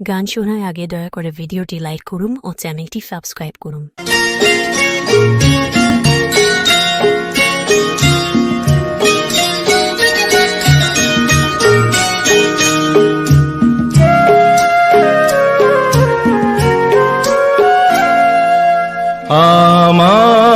গান শোনার আগে দয়া করে ভিডিওটি লাইক করুন ও চ্যানেলটি সাবস্ক্রাইব করুন। আমার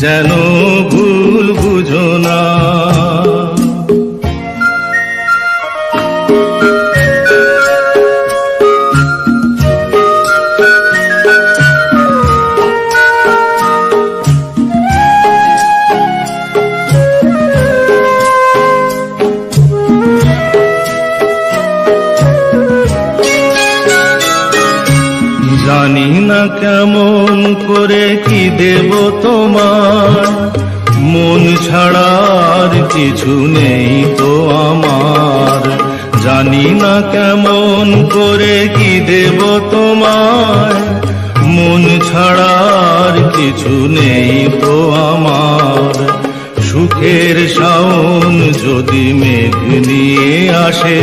যেন তো আমার। সুখের শাওন যদি মেঘ নিয়ে আসে,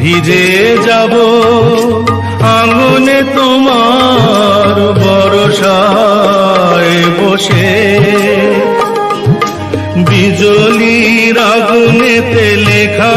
ভিজে যাব আঙনে তোমার বরসায় বসে। বিজলির আগুনেতে লেখা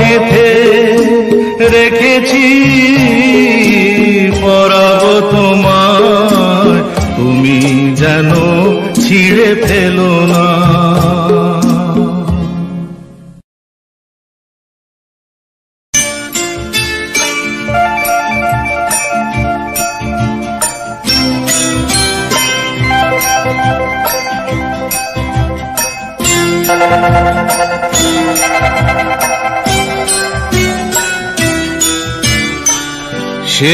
গেথে রেখেছি পরাব তোমার তুমি যেন ছিঁড়ে ফেলো না।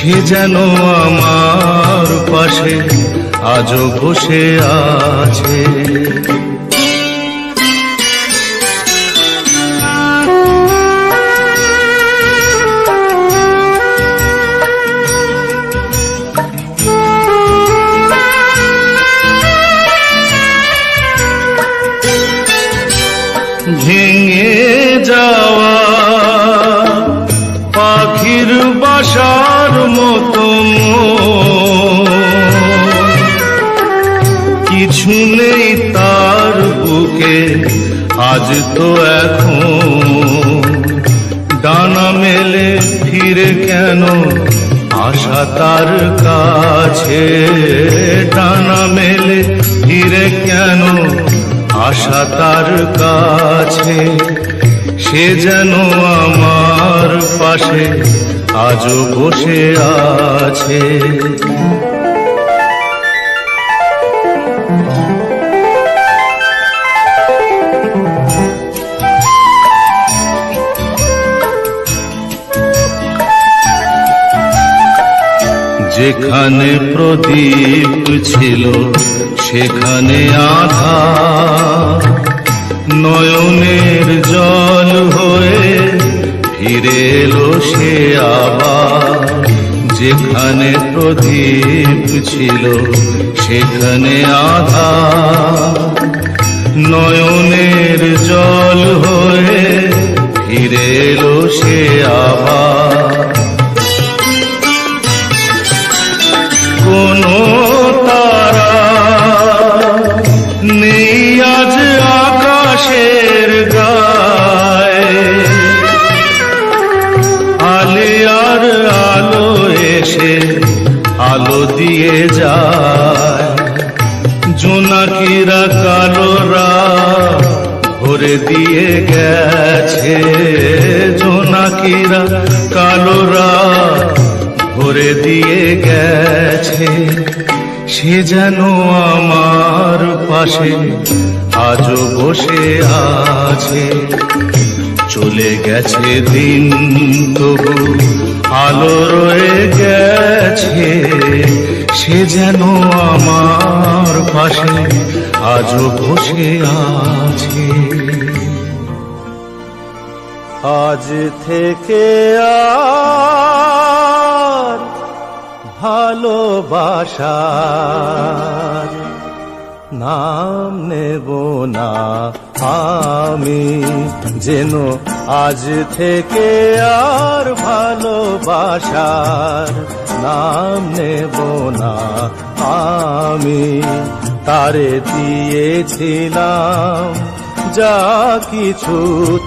সে যেন আমার পাশে আজও বসে আছে। বাসার মতো। কিছু নেই তার বুকে, আজ তো এখন। ডানা মেলে ফিরে কেন আশা তার কাছে? ডানা মেলে ফিরে কেন আশা তার কাছে? সে যেন আমার পাশে আজও বসে আছে। যেখানে প্রদীপ ছিল সেখানে আধা নয়নের জল হয়ে ফিরে এলো সে আবার। যেখানে প্রদীপ ছিল, সেখানে আধা নয়নের জল হয়ে ফিরে এলো সে আবার। এসে আলো দিয়ে যায়। জোনাকিরা কালোরা ভরে দিয়ে গেছে। জোনাকিরা কালোরা ভরে দিয়ে গেছে। সে যেন আমার পাশে আজও বসে আছে। চলে গেছে দিন তবু আলো রয়ে গেছে সে যেন আমার পাশে আজও বসে আছে। আজ থেকে আর ভালোবাসার নাম নেব না। আমি যেন আজ থেকে আর ভালোবাসার নাম নেব না। আমি তারে দিয়েছিলাম, যা কিছু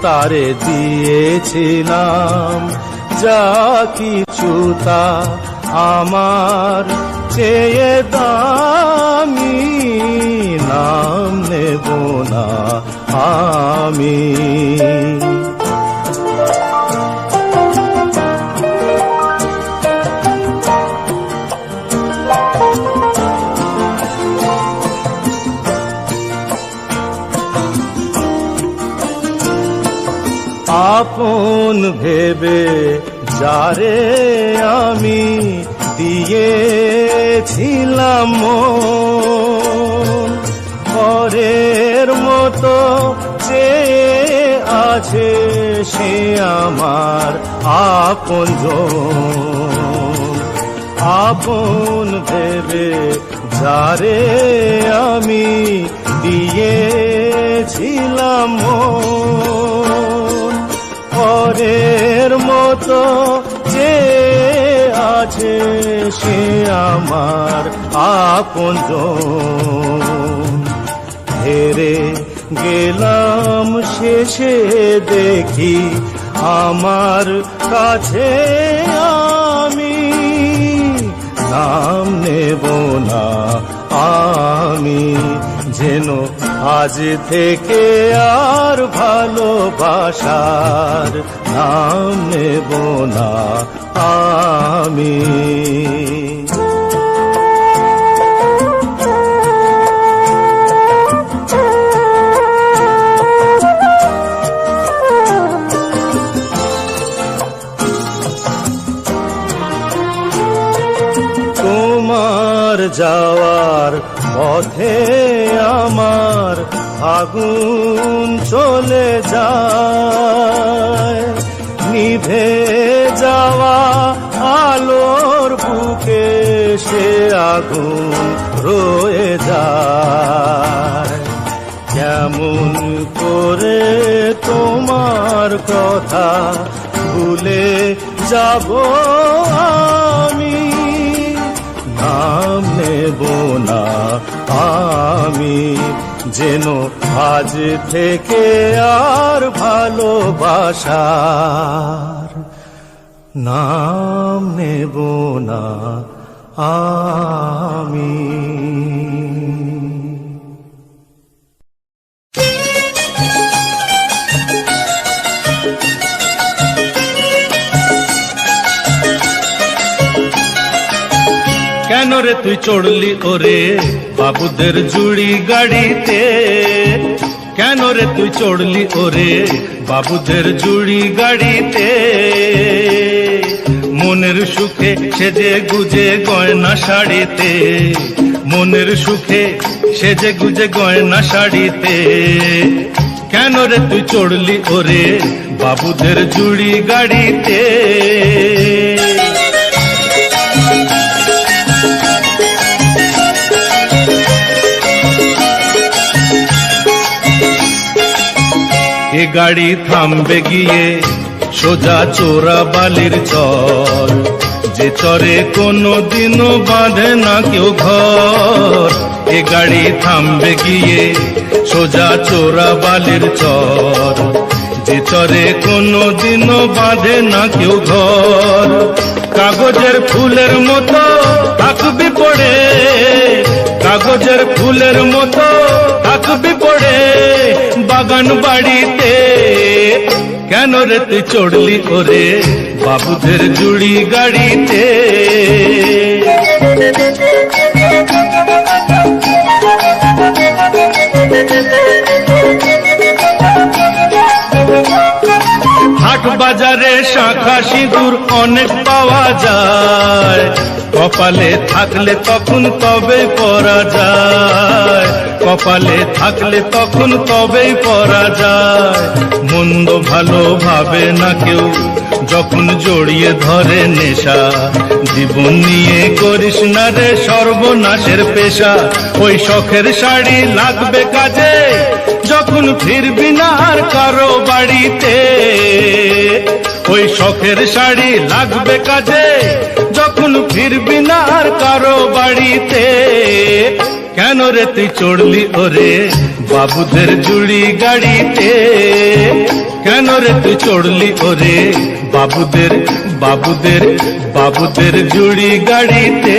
তারে দিয়েছিলাম, যা কিছু তা আমার চেয়ে দামি নাম নেব না আমি। আপন ভেবে যারে আমি দিয়েছিলাম মন, পরের মতো যে আছে সে আমার আপন আপন ভেবে যারে আমি দিয়েছিলাম পরের মতো আছে সে আমার আপন হেরে গেলাম শেষে দেখি আমার কাছে আমি। নাম নেব না আমি, যেন আজ থেকে আর ভালোবাসার নাম নেব না আমি। তোমার যাওয়ার পথে আমার আগুন চলে যায় নিভে যাওয়া আলোর বুকে সে আগুন রয়ে যায়। কেমন করে তোমার কথা ভুলে যাব আমি? নাম নেব না আমি, যেন আজ থেকে আর ভালোবাসার নাম নেব না, আমি। কেন রে তুই চড়লি ওরে বাবুদের জুড়ি গাড়িতে? কেন রে তুই চড়লি ওরে বাবুদের জুড়ি গাড়িতে? মনের সুখে সেজে গুজে গয়না শাড়িতে। মনের সুখে সেজে গুজে গয়না শাড়িতে। কেন রে তুই চড়লি ওরে বাবুদের জুড়ি গাড়িতে? গাড়ি থামবে গিয়ে, সোজা চোরা বালির চর। যে চরে কোনো দিনও বাঁধে না কেউ ঘর, এ গাড়ি থামবে গিয়ে, সোজা চোরা বালির চর। যে চরে কোনো দিনও বাঁধে না কেউ ঘর, কাগজের ফুলের মতো থাকবি পড়ে। কাগজের ফুলের মতো থাকবি পড়ে বাগান বাড়িতে। কেন রে তুই চড়লি করে বাবুদের জুড়ি গাড়িতে? বাজারে শাখা সিঁদুর অনেক পাওয়া যায়। কপালে থাকলে তখন তবে পরা যায়। কপালে থাকলে তখন তবেই পরা যায়। মন্দ ভালো ভাবে না কেউ যখন জড়িয়ে ধরে নেশা। জীবন নিয়ে করিস না রে সর্বনাশের পেশা। ওই শখের শাড়ি লাগবে কাজে। যখন ফিরবি না আর কারও বাড়িতে, ওই শখের শাড়ি লাগবে কাজে। যখন ফিরবি না আর কারও বাড়িতে, কেন রে তুই চড়লি ওরে বাবুদের জুড়ি গাড়িতে? কেন রে তুই চড়লি ওরে বাবুদের বাবুদের বাবুদের জুড়ি গাড়িতে?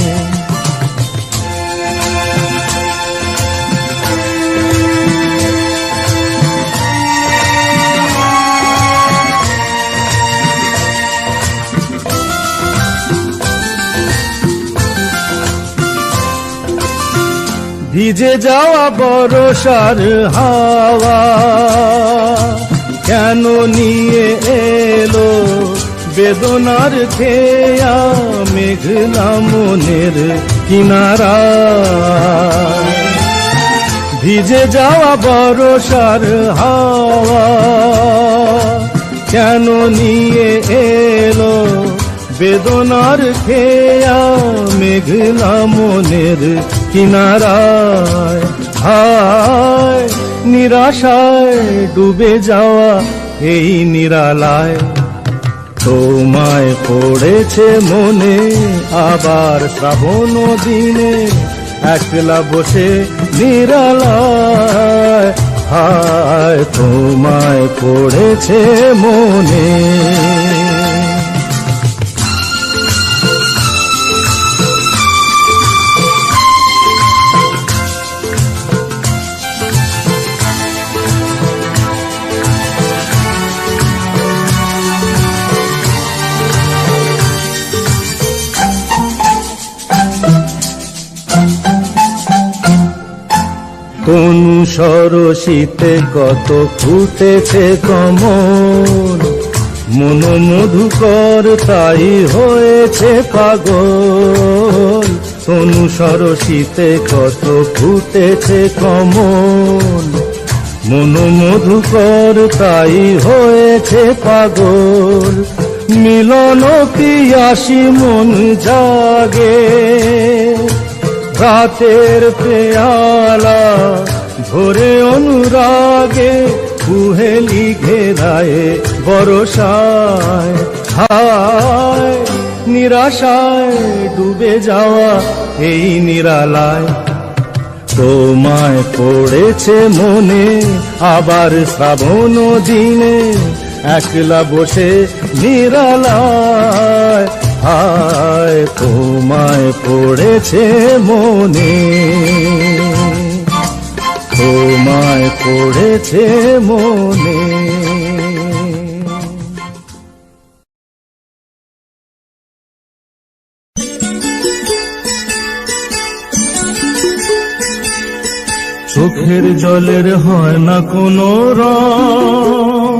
ভিজে যাওয়া বরসার হাওয়া। কেন নিয়ে এলো বেদনার খেয়া মেঘলা মনের কিনারা? ভিজে যাওয়া বরসার হাওয়া। কেন নিয়ে এলো বেদনার খেয়া মেঘলা মনের কিনারায়, হায়, নিরাশায় ডুবে যাওয়া এই নিরালায়। তোমায় পড়েছে মনে আবার শ্রাবণ দিনে, একলা বসে নিরালায়, হায়, তোমায় পড়েছে মনে। সরসিতে কত ফুটেছে কমল। মন মধুকর তাই হয়েছে পাগল। কোন সরসিতে কত ফুটেছে কমল। মন মধুকর তাই হয়েছে পাগল। মিলন পিয়াসি মন জাগে। রাতের পেয়ালা ভোরে অনুরাগে কুহেলি ঘেরায় বরসায়। হায়, নিরাশায় ডুবে যাওয়া এই নিরালায়। তোমায় পড়েছে মনে, আবার শ্রাবণ দিনে একলা বসে নিরালায়। হায়, তোমায় পড়েছে মনে। তোমায় পড়েছে মনে। চোখের জলের হয় না কোনো রং,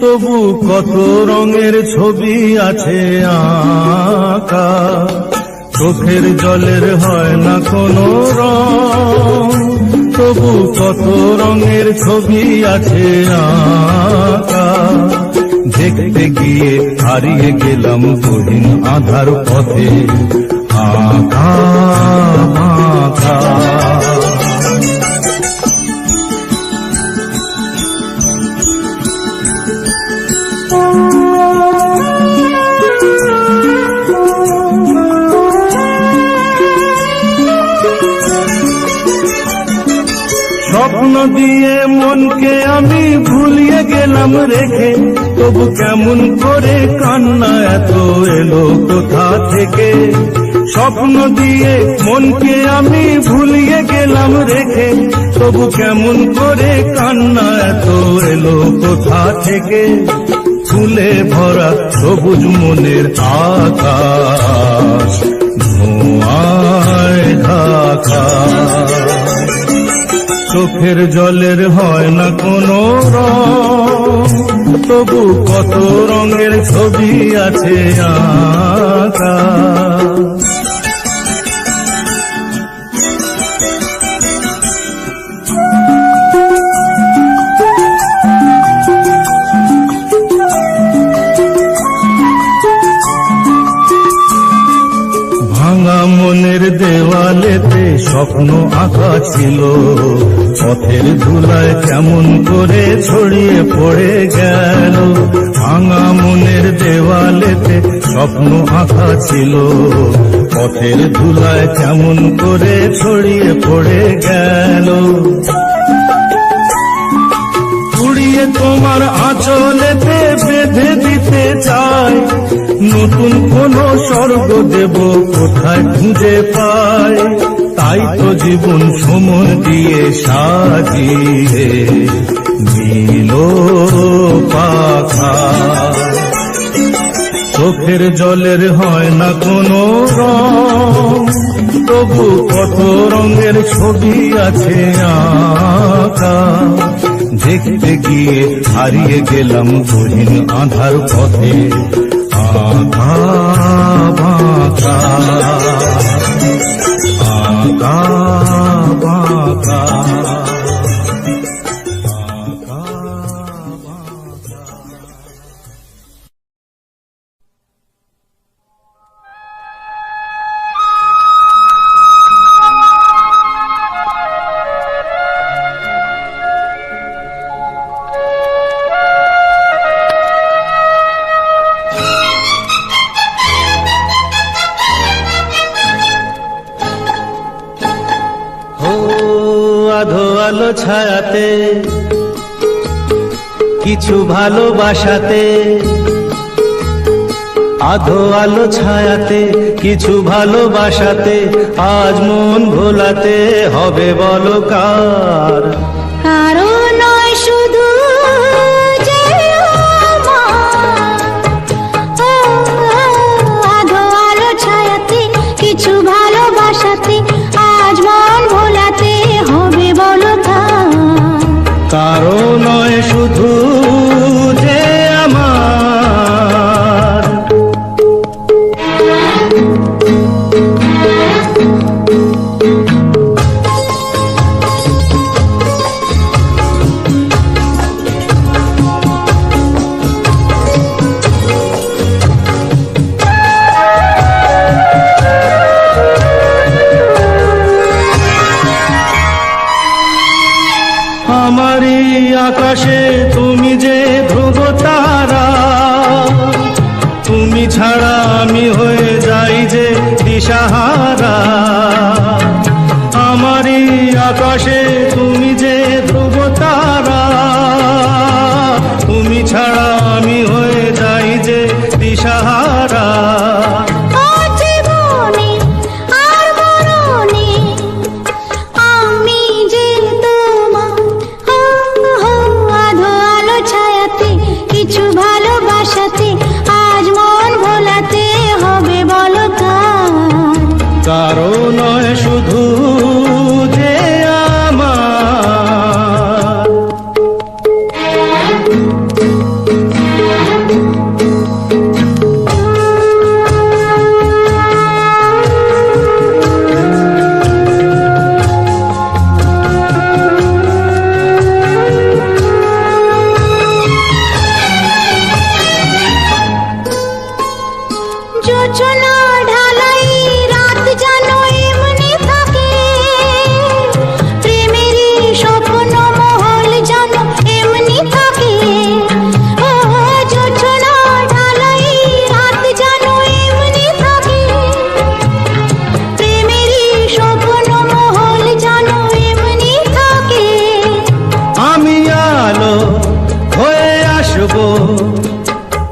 তবু কত রঙের ছবি আছে আঁকা। চোখের জলের হয় না কোনো রং তবু কত রঙের ছবি আছে আঁকা। দেখতে গিয়ে হারিয়ে গেলাম কঠিন আধার পথে। আঁকা আঁকা। দিয়ে মনকে আমি ভুলিয়ে গেলাম রেখে। তবু কেমন করে কান্না এত এলো কোথা থেকে? স্বপ্ন দিয়ে মনকে আমি ভুলিয়ে গেলাম রেখে। তবু কেমন করে কান্না এত এলো কোথা থেকে? ফুলে ভরা সবুজ মনের আকাশ, ধোঁয়ায় ঢাকা। চোখের জলের হয় না কোনো রং। তবু কত রঙের ছবি আছে আঁকা স্বপ্ন ছিল। পথের ধুলায় কেমন করে ছড়িয়ে পড়ে গেল। ভাঙা মনের দেওয়ালেতে স্বপ্ন আঁকা ছিল। পথের ধুলায় কেমন করে ছড়িয়ে পড়ে গেল। উড়িয়ে তোমার আঁচলেতে বেঁধে দিতে চাই। নতুন কোন স্বর্গ দেব কোথায় খুঁজে পাই? তাই তো জীবন সময় দিয়ে সাজিয়ে নীল পাখা। চোখের জলের হয় না কোনো রং, তবু কত রঙের ছবি আছে আঁকা। দেখতে গিয়ে হারিয়ে গেলাম গহীন আধার পথে আঁকা বাঁকা। আঁকা বাঁকা ভালোবাসাতে আধো আলো ছায়াতে কিছু ভালোবাসাতে আজ মন ভোলাতে হবে বলো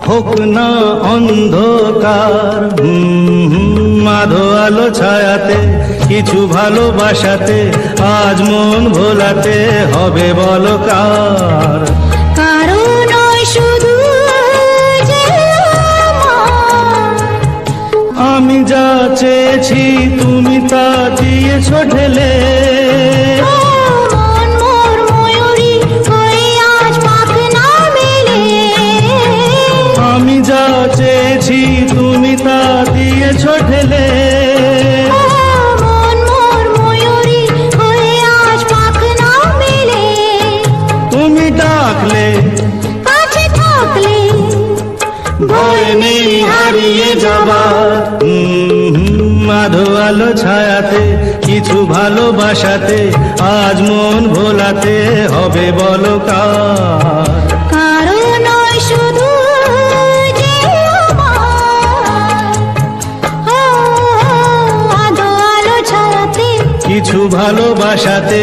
হোক না অন্ধকার মাধো আলো ছায়াতে কিছু ভালোবাসাতে আজ মন ভোলাতে হবে বলকার কার? আমি যা চেয়েছি তুমি তা দিয়েছ ঢেলে। ছেলে তুমি থাকলে। ভয় হারিয়ে যাবার আধো আলো ছায়াতে কিছু ভালোবাসাতে আজ মন ভোলাতে হবে বলো কার? ভালোবাসাতে